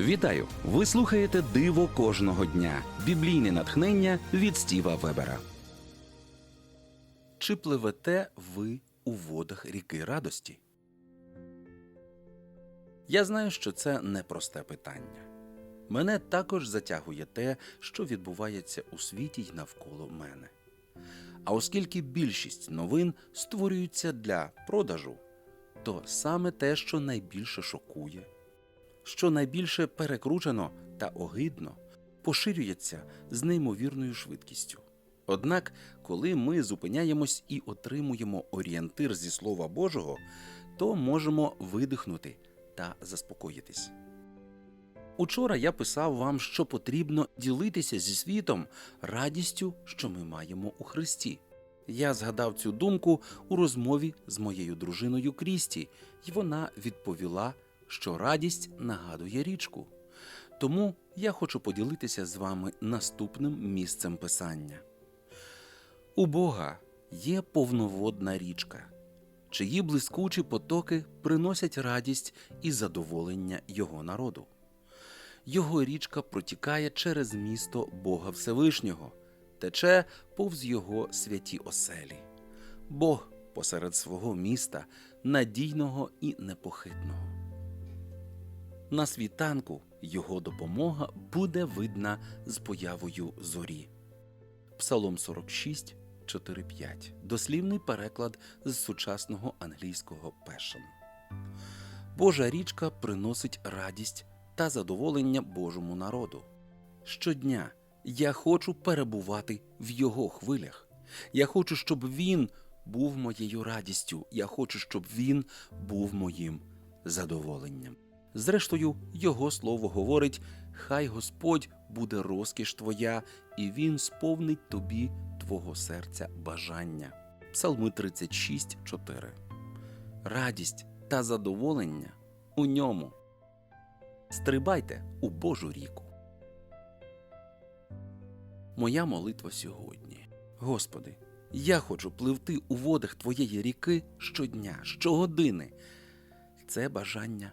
Вітаю! Ви слухаєте Диво кожного дня. Біблійне натхнення від Стіва Вебера. Чи пливете ви у водах ріки радості? Я знаю, що це непросте питання. Мене також затягує те, що відбувається у світі й навколо мене. А оскільки більшість новин створюються для продажу, то саме те, що найбільше шокує, що найбільше перекручено та огидно, поширюється з неймовірною швидкістю. Однак, коли ми зупиняємось і отримуємо орієнтир зі Слова Божого, то можемо видихнути та заспокоїтись. Учора я писав вам, що потрібно ділитися зі світом радістю, що ми маємо у Христі. Я згадав цю думку у розмові з моєю дружиною Крісті, і вона відповіла, що радість нагадує річку. Тому я хочу поділитися з вами наступним місцем писання. У Бога є повноводна річка, чиї блискучі потоки приносять радість і задоволення його народу. Його річка протікає через місто Бога Всевишнього, тече повз його святі оселі. Бог посеред свого міста надійного і непохитного. На світанку його допомога буде видна з появою зорі. Псалом 46, 4-5. Дослівний переклад з сучасного англійського Passion. Божа річка приносить радість та задоволення Божому народу. Щодня я хочу перебувати в його хвилях. Я хочу, щоб він був моєю радістю. Я хочу, щоб він був моїм задоволенням. Зрештою, його слово говорить: Хай Господь буде розкіш твоя, і він сповнить тобі твого серця бажання. Псалми 36, 4. Радість та задоволення у ньому. Стрибайте у Божу ріку. Моя молитва сьогодні. Господи, я хочу пливти у водах Твоєї ріки щодня, щогодини. Це бажання